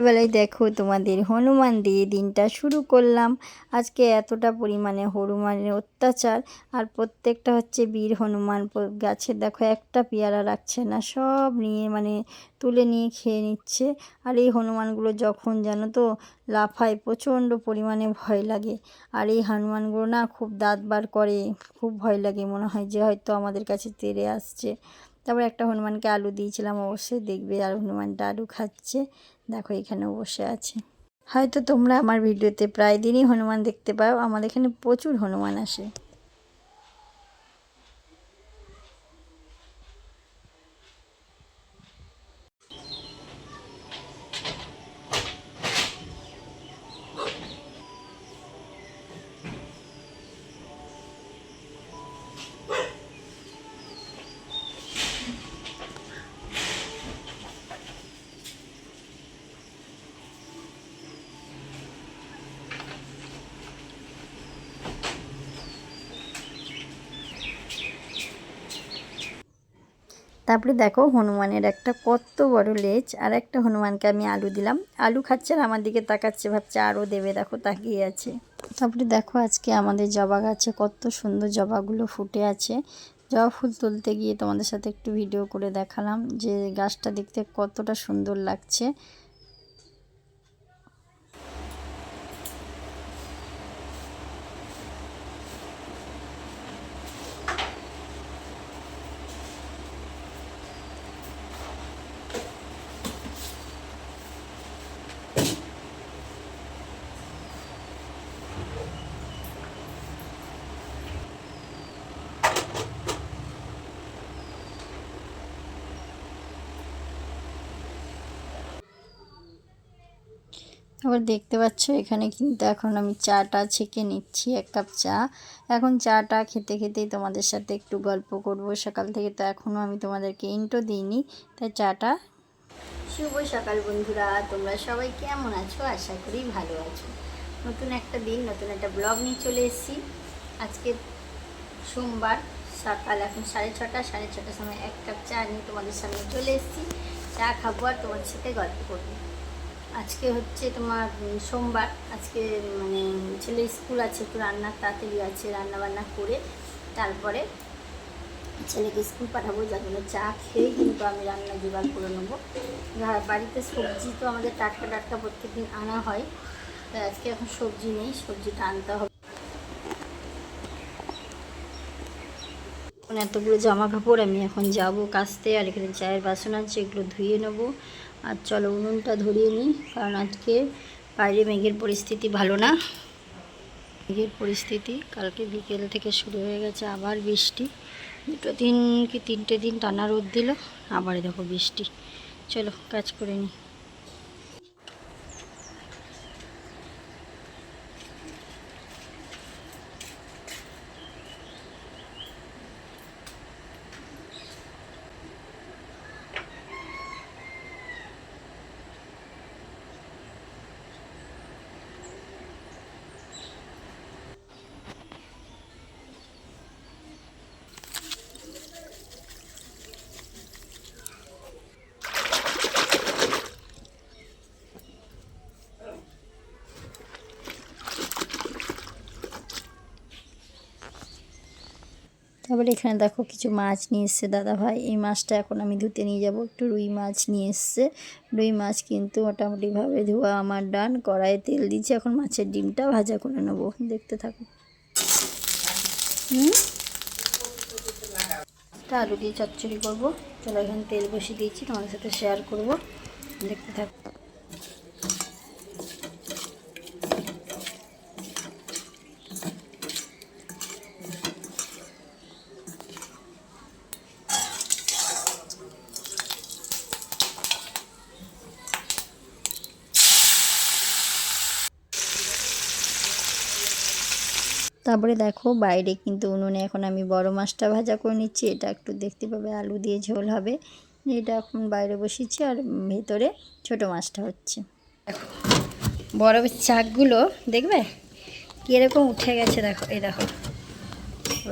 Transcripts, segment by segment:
বেলায় দেখো তোমাদের হনুমান দিয়ে দিনটা শুরু করলাম। আজকে এতটা পরিমাণে হনুমানের অত্যাচার আর প্রত্যেকটা হচ্ছে বীর হনুমান গাছে দেখো একটা পেয়ারা রাখছে না, সব নিয়ে মানে তুলে নিয়ে খেয়ে নিচ্ছে। আর এই হনুমানগুলো যখন জানো তো লাফায় প্রচণ্ড পরিমাণে ভয় লাগে। আর এই হনুমানগুলো না খুব দাঁত বার করে, খুব ভয় লাগে মনে হয় যে হয়তো আমাদের কাছে তেড়ে আসছে। তারপর একটা হনুমানকে আলু দিয়েছিলাম, অবশ্যই দেখবে আর হনুমানটা আলু খাচ্ছে। দেখো, এখানেও বসে আছে। হয়তো তোমরা আমার ভিডিওতে প্রায় দিনই হনুমান দেখতে পাও, আমাদের এখানে প্রচুর হনুমান আসে। তারপরে দেখো হনুমানের একটা কত বড় লেজ, আর একটা হনুমানকে আমি আলু দিলাম। আলু খাচ্ছে আর আমার দিকে তাকাচ্ছে, ভাবছে আরও দেবে, দেখো তাকিয়ে আছে। তারপরে দেখো আজকে আমাদের জবা গাছে কত সুন্দর জবাগুলো ফুটে আছে। জবা ফুল তুলতে গিয়ে তোমাদের সাথে একটু ভিডিও করে দেখালাম যে গাছটা দেখতে কতটা সুন্দর লাগছে। আবার দেখতে পাচ্ছ, এখানে কিন্তু এখন আমি চাটা ছেঁকে নিচ্ছি, এক কাপ চা। এখন চাটা খেতে খেতেই তোমাদের সাথে একটু গল্প করব। সকাল থেকে তো এখনও আমি তোমাদেরকে ইন্টো দিইনি, তাই চাটা শুভ সকাল বন্ধুরা, তোমরা সবাই কেমন আছো? আশা করি ভালো আছো। নতুন একটা দিন, নতুন একটা ব্লগ নিয়ে চলে এসেছি। আজকে সোমবার, সকাল এখন সাড়ে ছটা, সাড়ে ছটার সময় এক কাপ চা নিয়ে তোমাদের সামনে চলে এসেছি। চা খাব আর তোমাদের সাথে গল্প করব। আজকে হচ্ছে তোমার সোমবার, আজকে মানে ছেলে স্কুল আছে, একটু রান্নার তাড়াতাড়ি আছে রান্না বান্না করে তারপরে ছেলেকে স্কুল পাঠাবো যার জন্য চা খেয়ে কিন্তু আমি রান্না জোগাড় করে নেব। বাড়িতে সবজি তো আমাদের টাটকা টাটকা প্রত্যেকদিন আনা হয়, তাই আজকে এখন সবজি নেই, সবজিটা আনতে হবে। এতগুলো জামা কাপড় আমি এখন যাব কাচতে আর এখানে চায়ের বাসন আছে, এগুলো ধুয়ে নেব। আর চলো উনুনটা ধরিয়ে নিই, কারণ আজকে বাইরে মেঘের পরিস্থিতি ভালো না। মেঘের পরিস্থিতি কালকে বিকেল থেকে শুরু হয়ে গেছে আবার বৃষ্টি। দুটো দিন কি তিনটে দিন টানা রোদ দিল আবার দেখো বৃষ্টি। চলো কাজ করে নিই। তারপরে এখানে দেখো কিছু মাছ নিয়ে এসছে দাদা ভাই এই মাছটা এখন আমি ধুতে নিয়ে যাব। একটু রুই মাছ নিয়ে এসছে। রুই মাছ কিন্তু মোটামুটিভাবে ধোয়া আমার ডান, কড়াইয়ে তেল দিচ্ছি। এখন মাছের ডিমটা ভাজা করে নেব। দেখতে থাকো। আলু দিয়ে চচ্চড়ি করব। চলো এখানে তেল বসিয়ে দিয়েছি, তোমাদের সাথে শেয়ার করব। দেখতে থাকো। তারপরে দেখো বাইরে কিন্তু উনুনে এখন আমি বড় মাছটা ভাজা করে নিচ্ছি। এটা একটু দেখতে পাবে, আলু দিয়ে ঝোল হবে। এটা এখন বাইরে বসিয়েছি আর ভেতরে ছোট মাছটা হচ্ছে। দেখো বরফের চাকগুলো দেখবে? কীরকম উঠে গেছে দেখো, এই দেখো।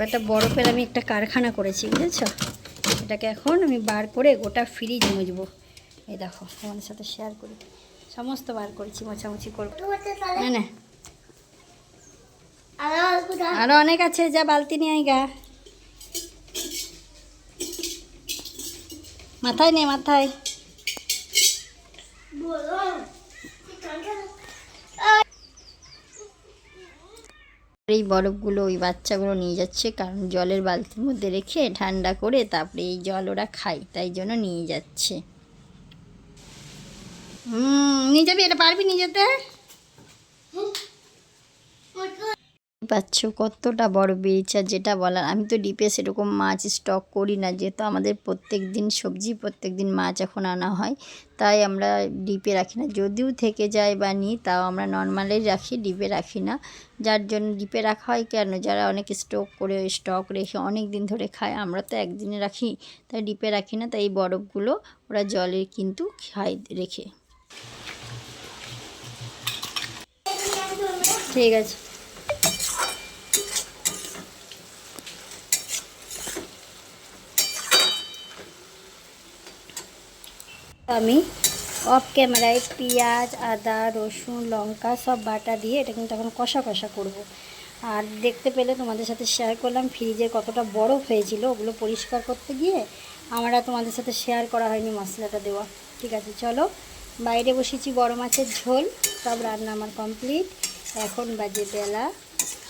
একটা বরফের আমি একটা কারখানা করেছি, বুঝেছ? এটাকে এখন আমি বার করে গোটা ফ্রিজ মুজবো এই দেখো, তোমাদের সাথে শেয়ার করি। সমস্ত বার করেছি, মোছামুছি করব। না না আরও অনেক আছে যা বালতি নিয়ে গা। মাথায় নে মাথায়। এই বরফগুলো ওই বাচ্চাগুলো নিয়ে যাচ্ছে কারণ জলের বালতির মধ্যে রেখে ঠান্ডা করে তারপরে এই জল ওরা খায় তাই জন্য নিয়ে যাচ্ছে। হুম নিয়ে যাবি এটা পারবি নিয়ে যেতে? পাচ্ছ, কতটা বড় বেরিয়েছে আর যেটা বলার, আমি তো ডিপে সেরকম মাছ স্টক করি না, যেহেতু আমাদের প্রত্যেক দিন সবজি, প্রত্যেক দিন মাছ এখন আনা হয়, তাই আমরা ডিপে রাখি না। যদিও থেকে যায় বা নিই, তাও আমরা নর্মালেই রাখি, ডিপে রাখি না। যার জন্য ডিপে রাখা হয় কেন? যারা অনেক স্টক করে স্টক রেখে অনেক দিন ধরে খায়, আমরা তো একদিনে রাখি, তাই ডিপে রাখি না, তাই এই বরফগুলো ওরা জলে কিন্তু খায়, রেখে। ঠিক আছে। আমি অফ ক্যামেরায় পেঁয়াজ, আদা, রসুন, লঙ্কা সব বাটা দিয়ে এটা কিন্তু এখন কষা কষা করব। আর দেখতে পেলে তোমাদের সাথে শেয়ার করলাম ফ্রিজে কতটা বরফ হয়েছিল ওগুলো পরিষ্কার করতে গিয়ে আমরা তোমাদের সাথে শেয়ার করা হয়নি মশলাটা দেওয়া। ঠিক আছে, চলো। বাইরে বসেছি বড় মাছের ঝোল, সব রান্না আমার কমপ্লিট এখন বাজে বেলা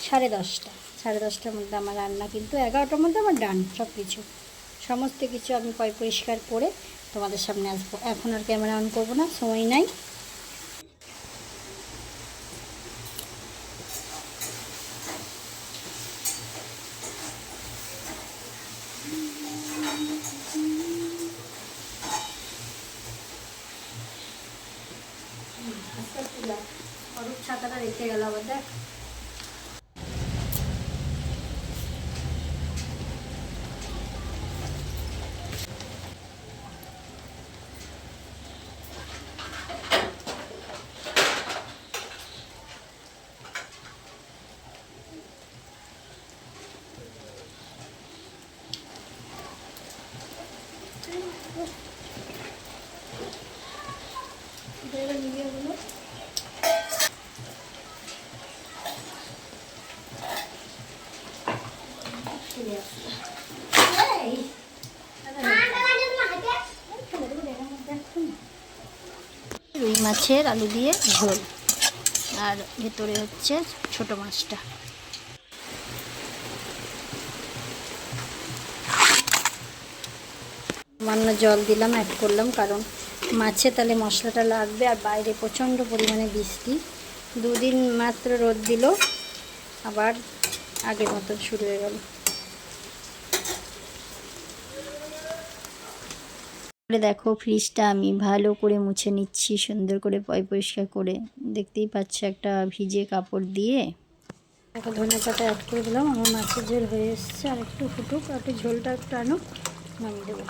সাড়ে দশটা। সাড়ে দশটার মধ্যে আমার রান্না কিন্তু এগারোটার মধ্যে আমার ডান সব কিছু সমস্ত কিছু আমি পয় পরিষ্কার করে তোমাদের সামনে আসব। এখন আর ক্যামেরা অন করব না, সময় নাই। ছাতাটা রেখে গেল আবার, দেখ। রুই মাছের আলু দিয়ে ঝোল। আর ভেতরে হচ্ছে ছোট মাছটা। সামান্য জল দিলাম অ্যাড করলাম, কারণ মাছে তাহলে মশলাটা লাগবে আর বাইরে প্রচণ্ড পরিমাণে বৃষ্টি। দুদিন মাত্র রোদ দিল, আবার আগের মতন শুরু হয়ে গেল। দেখো ফ্রিজটা আমি ভালো করে মুছে নিচ্ছি, সুন্দর করে পয় পরিষ্কার করে। দেখতেই পাচ্ছ একটা ভিজে কাপড় দিয়ে। একটা ধনে পাতা অ্যাড করে দিলাম, আমার মাছের ঝোল হয়ে এসছে। আর একটু ফুটুক, আর একটু ঝোলটা একটু আনুক, নামিয়ে দেবো।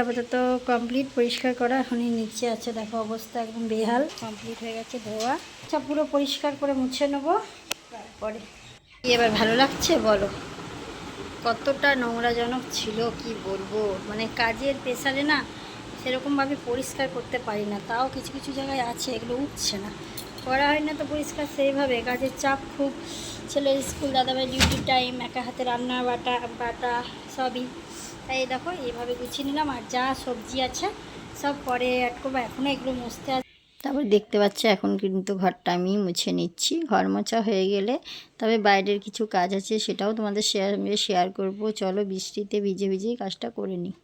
আপাতত কমপ্লিট পরিষ্কার করা, এখনই নিচে আছে, দেখো অবস্থা একদম বেহাল। কমপ্লিট হয়ে গেছে ধোয়া। আচ্ছা পুরো পরিষ্কার করে মুছে নেব, তারপরে। এবার ভালো লাগছে বলো? কতটা নোংরাজনক ছিল, কি বলব? মানে কাজের প্রেসারে না সেরকমভাবে পরিষ্কার করতে পারি না। তাও কিছু কিছু জায়গায় আছে, এগুলো উঠছে না। করা হয় না তো পরিষ্কার সেইভাবে। কাজের চাপ খুব। ছেলের স্কুল দাদাভাই ডিউটি টাইম একা হাতে রান্না, বাটা বাটা সবই। তাই দেখো, এইভাবে গুছিয়ে নিলাম। আর যা সবজি আছে, সব পরে অ্যাড করব এখনও এগুলো মুছতে তারপর দেখতে পাচ্ছ এখন কিন্তু ঘরটা আমি মুছে নিচ্ছি। ঘর মোছা হয়ে গেলে তবে বাইরের কিছু কাজ আছে সেটাও তোমাদের শেয়ার শেয়ার করব। চলো বৃষ্টিতে ভিজে ভিজেই কাজটা করে নিই।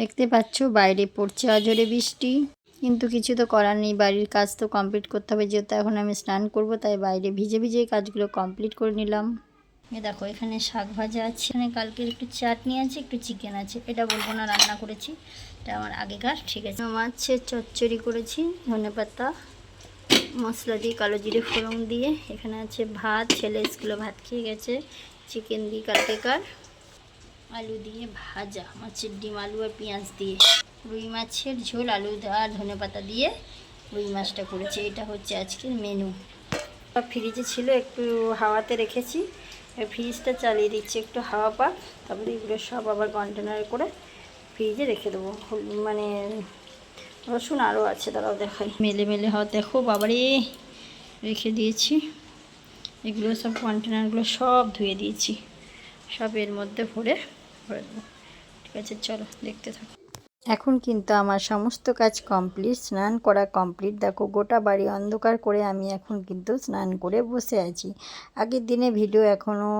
দেখতে পাচ্ছ বাইরে পড়ছে অঝরে বৃষ্টি। কিন্তু কিছু তো করার নেই, বাড়ির কাজ তো কমপ্লিট করতে হবে, যেহেতু এখন আমি স্নান করব, তাই বাইরে ভিজে ভিজে কাজগুলো কমপ্লিট করে নিলাম। এ দেখো, এখানে শাক ভাজা আছে, এখানে কালকে একটু চাটনি আছে, একটু চিকেন আছে, এটা বলব না, রান্না করেছি, এটা আমার আগেকার, ঠিক আছে। মাছের চচ্চড়ি করেছি, ধনে পাতা, মশলা দিয়ে, কালো জিরে, ফোড়ন দিয়ে, এখানে আছে ভাত, ছেলে স্কুলে ভাত খেয়ে গেছে চিকেন দিয়ে কালকেকার, আলু দিয়ে ভাজা, মাছের ডিম, আলু আর পেঁয়াজ দিয়ে। রুই মাছের ঝোল, আলু আর ধনে পাতা দিয়ে রুই মাছটা করেছি। এটা হচ্ছে আজকের মেনু ফ্রিজে ছিল, একটু হাওয়াতে রেখেছি। ফ্রিজটা চালিয়ে দিচ্ছি, একটু হাওয়া পাক। তারপরে এগুলো সব আবার কন্টেনারে করে ফ্রিজে রেখে দেবো। মানে রসুন আরও আছে তারাও দেখাই। মেলে মেলে হওয়া, দেখো বাবারে, রেখে দিয়েছি। এগুলো সব কন্টেনারগুলো সব ধুয়ে দিয়েছি। সব এর মধ্যে ভরে ভরে দেবো। ঠিক আছে, চলো দেখতে থাকো। এখন কিন্তু আমার সমস্ত কাজ কমপ্লিট স্নান করা কমপ্লিট দেখো, গোটা বাড়ি অন্ধকার করে আমি এখন কিন্তু স্নান করে বসে আছি। আগের দিনে ভিডিও এখনও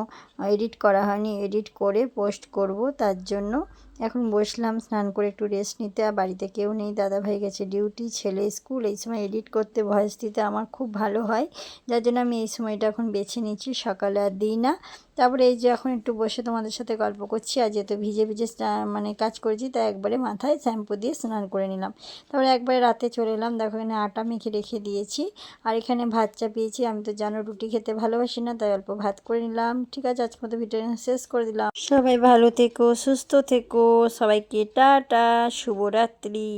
এডিট করা হয়নি। এডিট করে পোস্ট করব, তার জন্য এখন বসলাম স্নান করে একটু রেস্ট নিতে। আর বাড়িতে কেউ নেই দাদা ভাই গেছে ডিউটি ছেলে স্কুল এই সময় এডিট করতে ভয়েস দিতে আমার খুব ভালো হয়। যার জন্য আমি এই সময়টা এখন বেছে নিচ্ছি। সকালে আর দিই না। তারপরে এই যে এখন একটু বসে তোমাদের সাথে গল্প করছি, আর যেহেতু ভিজে ভিজে মানে কাজ করেছি, তাই একবারে মাথায় শ্যাম্পু দিয়ে স্নান করে নিলাম। তারপরে একবারে রাতে চলে এলাম, দেখো এখানে আটা মেখে রেখে দিয়েছি, আর এখানে ভাত চাপিয়েছি। আমি তো জানো রুটি খেতে ভালোবাসি না, তাই অল্প ভাত করে নিলাম। ঠিক আছে আজকে মতো ভিডিও শেষ করে দিলাম। সবাই ভালো থেকো, সুস্থ থেকো, সবাইকে টাটা, শুভরাত্রি।